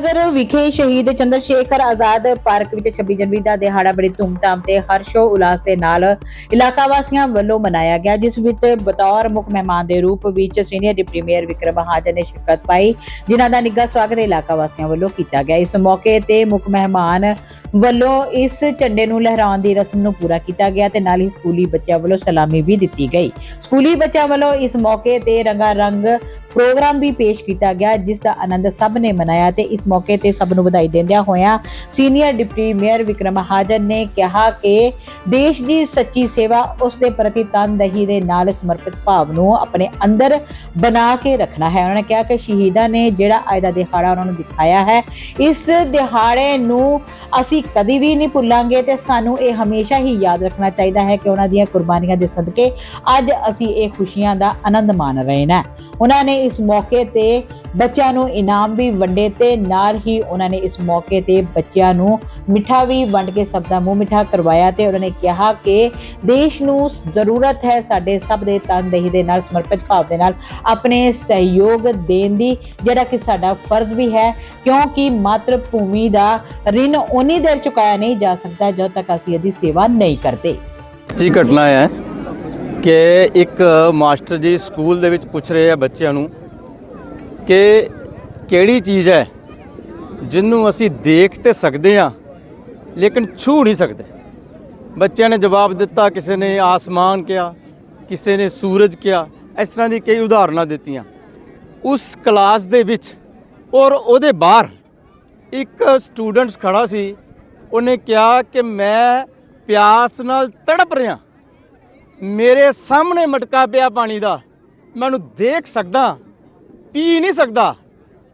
ਨਗਰ ਵਿਖੇ ਸ਼ਹੀਦ ਚੰਦਰ ਸ਼ੇਖਰ ਆਜ਼ਾਦ ਪਾਰਕ ਵਿੱਚ 26 ਜਨਵਰੀ ਦਾ ਦਿਹਾੜਾ ਬੜੀ ਧੂਮਧਾਮ ਤੇ ਹਰਸ਼ੋ ਉਲਾਸ ਦੇ ਨਾਲ ਇਲਾਕਾ ਵਾਸੀਆਂ ਵੱਲੋਂ ਮਨਾਇਆ ਗਿਆ, ਜਿਸ ਵਿੱਚ ਬਤੌਰ ਮੁੱਖ ਮਹਿਮਾਨ ਦੇ ਰੂਪ ਵਿੱਚ senior deputy mayor Vikram Mahajan ਨੇ ਸ਼ਿਰਕਤ ਪਾਈ, ਜਿਨ੍ਹਾਂ ਦਾ ਨਿੱਘਾ ਸਵਾਗਤ ਇਲਾਕਾ ਵਾਸੀਆਂ ਵੱਲੋਂ ਕੀਤਾ ਗਿਆ। ਇਸ ਮੌਕੇ ਤੇ ਮੁੱਖ ਮਹਿਮਾਨ ਵੱਲੋਂ ਇਸ ਝੰਡੇ ਨੂੰ ਲਹਿਰਾਉਣ ਦੀ ਰਸਮ ਨੂੰ ਪੂਰਾ ਕੀਤਾ ਗਿਆ ਤੇ ਨਾਲ ਹੀ ਸਕੂਲੀ ਬੱਚਿਆਂ ਵੱਲੋਂ ਸਲਾਮੀ ਵੀ ਦਿੱਤੀ ਗਈ। ਸਕੂਲੀ ਬੱਚਿਆਂ ਵੱਲੋਂ ਇਸ ਮੌਕੇ ਤੇ ਰੰਗਾ ਰੰਗ ਪ੍ਰੋਗਰਾਮ ਵੀ ਪੇਸ਼ ਕੀਤਾ ਗਿਆ, ਜਿਸ ਦਾ ਆਨੰਦ ਸਭ ਨੇ ਮਨਾਇਆ ਤੇ ਇਸ ਮੌਕੇ ਤੇ ਸਭ ਨੂੰ ਵਧਾਈ ਦਿੰਦਿਆਂ ਹੋਇਆਂ senior deputy mayor Vikram Mahajan ਨੇ ਕਿਹਾ ਕਿ ਦੇਸ਼ ਦੀ ਸੱਚੀ ਸੇਵਾ ਉਸ ਦੇ ਪ੍ਰਤੀ ਤਨਦਹੀ ਦੇ ਨਾਲ ਸਮਰਪਿਤ ਭਾਵ ਨੂੰ ਆਪਣੇ ਅੰਦਰ ਬਣਾ ਕੇ ਰੱਖਣਾ ਹੈ। ਉਹਨਾਂ ਨੇ ਕਿਹਾ ਕਿ ਸ਼ਹੀਦਾਂ ਨੇ ਜਿਹੜਾ ਅੱਜ ਦਾ ਦਿਹਾੜਾ ਉਹਨਾਂ ਨੂੰ ਦਿਖਾਇਆ ਹੈ, ਇਸ ਦਿਹਾੜੇ ਨੂੰ ਅਸੀਂ ਕਦੀ ਵੀ ਨਹੀਂ ਭੁੱਲਾਂਗੇ ਤੇ ਸਾਨੂੰ ਇਹ ਹਮੇਸ਼ਾ ਹੀ ਯਾਦ ਰੱਖਣਾ ਚਾਹੀਦਾ ਹੈ ਕਿ ਉਹਨਾਂ ਦੀਆਂ ਕੁਰਬਾਨੀਆਂ ਦੇ ਸਦਕੇ ਅੱਜ ਅਸੀਂ ਇਹ ਖੁਸ਼ੀਆਂ ਦਾ ਆਨੰਦ ਮਾਣ ਰਹੇ ਹਾਂ ਉਹਨਾਂ ਨੇ ਇਸ ਮੌਕੇ ਤੇ ਬੱਚਿਆਂ ਨੂੰ ਇਨਾਮ ਵੀ ਵੰਡੇ ਤੇ ਨਾਲ ਹੀ ਉਹਨਾਂ ਨੇ ਇਸ ਮੌਕੇ ਤੇ ਬੱਚਿਆਂ ਨੂੰ ਮਿੱਠਾ ਵੀ ਵੰਡ ਕੇ ਸਭ ਦਾ ਮੂੰਹ ਮਿੱਠਾ ਕਰਵਾਇਆ ਤੇ ਉਹਨਾਂ ਨੇ ਕਿਹਾ ਕਿ ਦੇਸ਼ ਨੂੰ ਜ਼ਰੂਰਤ ਹੈ ਸਾਡੇ ਸਭ ਦੇ ਤਨਦੇਹੀ ਦੇ ਨਾਲ, ਸਮਰਪਿਤ ਭਾਵ ਦੇ ਨਾਲ ਆਪਣੇ ਸਹਿਯੋਗ ਦੇਣ ਦੀ, ਜਿਹੜਾ ਕਿ ਸਾਡਾ ਫਰਜ਼ ਵੀ ਹੈ, ਕਿਉਂਕਿ ਮਾਤਰ ਭੂਮੀ ਦਾ ਰਿਣ ਉਨੀ ਦੇਰ ਚੁਕਾਇਆ ਨਹੀਂ ਜਾ ਸਕਦਾ ਜਦੋਂ ਤੱਕ ਅਸੀਂ ਇਹਦੀ ਸੇਵਾ ਨਹੀਂ ਕਰਦੇ। ਜੀ, ਘਟਨਾ ਹੈ ਕਿ ਇੱਕ ਮਾਸਟਰ ਜੀ ਸਕੂਲ ਦੇ ਵਿੱਚ ਪੁੱਛ ਰਹੇ ਆ ਬੱਚਿਆਂ ਨੂੰ ਕਿ ਕਿਹੜੀ ਚੀਜ਼ ਹੈ ਜਿਹਨੂੰ ਅਸੀਂ ਦੇਖ ਤੇ ਸਕਦੇ ਹਾਂ, ਲੇਕਿਨ ਛੂ ਨਹੀਂ ਸਕਦੇ। ਬੱਚਿਆਂ ਨੇ ਜਵਾਬ ਦਿੱਤਾ, ਕਿਸੇ ਨੇ ਆਸਮਾਨ ਕਿਹਾ, ਕਿਸੇ ਨੇ ਸੂਰਜ ਕਿਹਾ, ਇਸ ਤਰ੍ਹਾਂ ਦੀ ਕਈ ਉਦਾਹਰਨਾਂ ਦਿੱਤੀਆਂ। ਉਸ ਕਲਾਸ ਦੇ ਵਿੱਚ ਔਰ ਉਹਦੇ ਬਾਹਰ ਇੱਕ ਸਟੂਡੈਂਟਸ ਖੜਾ ਸੀ, ਉਹਨੇ ਕਿਹਾ ਕਿ ਮੈਂ ਪਿਆਸ ਨਾਲ ਤੜਪ ਰਿਹਾ। ਮੇਰੇ ਸਾਹਮਣੇ ਮਟਕਾ ਪਿਆ ਪਾਣੀ ਦਾ। ਮੈਂ ਉਹਨੂੰ ਦੇਖ ਸਕਦਾ, ਪੀ ਨਹੀਂ ਸਕਦਾ।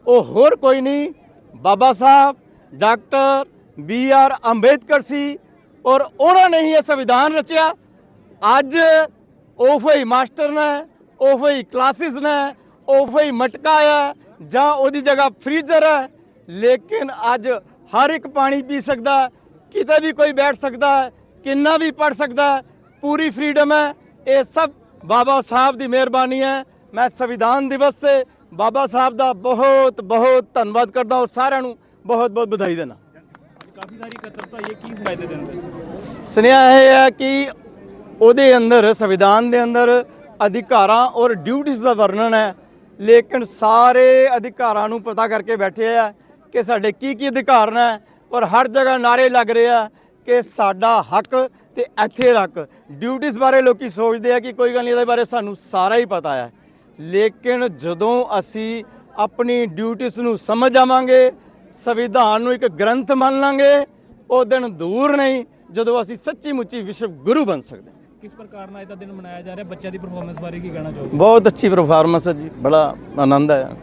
ਉਹ ਹੋਰ ਕੋਈ ਨਹੀਂ। Baba Saheb, doctor B R Ambedkar ਸੀ ਔਰ ਉਹਨਾਂ ਨੇ ਹੀ ਇਹ ਸੰਵਿਧਾਨ ਰਚਿਆ। ਅੱਜ ਉਹ ਹੀ ਮਾਸਟਰ ਨੇ, ਉਹ ਹੀ ਕਲਾਸਿਸ ਨੇ, ਉਹ ਹੀ ਮਟਕਾ ਹੈ ਜਾਂ ਉਹਦੀ ਜਗ੍ਹਾ ਫ੍ਰੀਜ਼ਰ ਹੈ। ਲੇਕਿਨ ਅੱਜ ਹਰ ਇੱਕ ਪਾਣੀ ਪੀ ਸਕਦਾ, ਕਿਤੇ ਵੀ ਕੋਈ ਬੈਠ ਸਕਦਾ, ਕਿੰਨਾ ਵੀ ਪੜ ਸਕਦਾ ਪੂਰੀ ਫਰੀडम ਹੈ। ਇਹ ਸਭ ਬਾਬਾ ਸਾਹਿਬ ਦੀ ਮਿਹਰਬਾਨੀ ਹੈ। ਮੈਂ ਸੰਵਿਧਾਨ ਦਿਵਸ ਤੇ ਬਾਬਾ ਸਾਹਿਬ ਦਾ ਬਹੁਤ ਬਹੁਤ ਧੰਨਵਾਦ ਕਰਦਾ ਹਾਂ। ਸਾਰਿਆਂ ਨੂੰ ਬਹੁਤ ਬਹੁਤ ਵਧਾਈ ਦੇਣਾ। ਕਾਫੀ ਸਾਰੀ ਕਤਰਤਾ ਇਹ ਕੀ ਫਾਇਦੇ ਦਿੰਦੇ ਸੁਨੇਹਾ ਇਹ ਹੈ ਕਿ ਉਹਦੇ ਅੰਦਰ ਸੰਵਿਧਾਨ ਦੇ ਅੰਦਰ ਅਧਿਕਾਰਾਂ ਔਰ ਡਿਊਟੀਆਂ ਦਾ ਵਰਣਨ ਹੈ। ਲੇਕਿਨ ਸਾਰੇ ਅਧਿਕਾਰਾਂ ਨੂੰ ਪਤਾ ਕਰਕੇ ਬੈਠੇ ਆ ਕਿ ਸਾਡੇ ਕੀ ਕੀ ਅਧਿਕਾਰ ਨੇ ਔਰ ਹਰ ਜਗ੍ਹਾ ਨਾਰੇ ਲੱਗ ਰਹੇ ਆ ਕਿ ਸਾਡਾ ਹੱਕ ਤੇ ਇੱਥੇ ਰੱਖ ਡਿਊਟੀਆਂ ਬਾਰੇ ਲੋਕੀ ਸੋਚਦੇ ਆ ਕਿ ਕੋਈ ਗੱਲ ਨਹੀਂ ਇਹਦੇ ਬਾਰੇ ਸਾਨੂੰ ਸਾਰਾ ਹੀ ਪਤਾ ਹੈ। ਲੇਕਿਨ ਜਦੋਂ ਅਸੀਂ ਆਪਣੀ ਡਿਊਟੀਆਂ ਨੂੰ ਸਮਝ ਜਾਵਾਂਗੇ ਸੰਵਿਧਾਨ ਨੂੰ ਇੱਕ ਗ੍ਰੰਥ ਮੰਨ ਲਾਂਗੇ ਉਹ ਦਿਨ ਦੂਰ ਨਹੀਂ ਜਦੋਂ ਅਸੀਂ ਸੱਚੀ ਮੁੱਚੀ ਵਿਸ਼ਵ ਗੁਰੂ ਬਣ ਸਕਦੇ ਹਾਂ। ਕਿਸ ਪ੍ਰਕਾਰ ਨਾਲ ਇਹਦਾ ਦਿਨ ਮਨਾਇਆ ਜਾ ਰਿਹਾ? ਬੱਚਿਆਂ ਦੀ ਪਰਫਾਰਮੈਂਸ ਬਾਰੇ ਕੀ ਕਹਿਣਾ ਚਾਹੋਗੇ? ਬਹੁਤ ਅੱਛੀ ਪਰਫਾਰਮੈਂਸ ਹੈ ਜੀ ਬੜਾ ਆਨੰਦ ਆਇਆ।